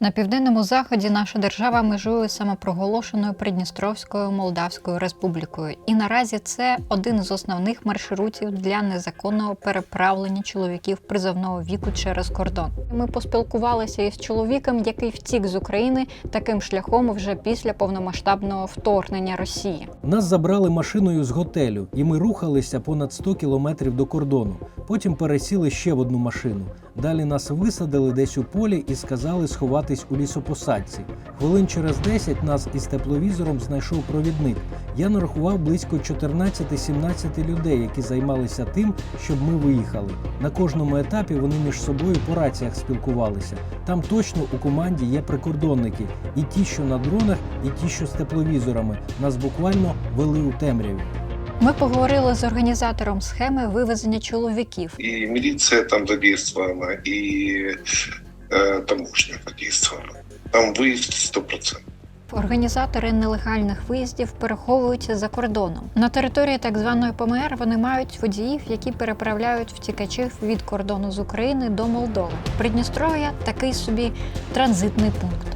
На південному заході наша держава межує самопроголошеною Придністровською Молдавською Республікою, і наразі це один з основних маршрутів для незаконного переправлення чоловіків призовного віку через кордон. Ми поспілкувалися із чоловіком, який втік з України таким шляхом вже після повномасштабного вторгнення Росії. Нас забрали машиною з готелю, і ми рухалися понад 100 кілометрів до кордону. Потім пересіли ще в одну машину. Далі нас висадили десь у полі і сказали сховатись у лісопосадці. Хвилин через 10 нас із тепловізором знайшов провідник. Я нарахував близько 14-17 людей, які займалися тим, щоб ми виїхали. На кожному етапі вони між собою по раціях спілкувалися. Там точно у команді є прикордонники, і ті, що на дронах, і ті, що з тепловізорами. Нас буквально вели у темряві. Ми поговорили з організатором схеми вивезення чоловіків. И милиция там задействована, и э, таможня задействована. Там выезд 100%. Організатори нелегальних виїздів переховуються за кордоном. На території так званої ПМР вони мають водіїв, які переправляють втікачів від кордону з України до Молдови. Придністров'я такий собі транзитний пункт.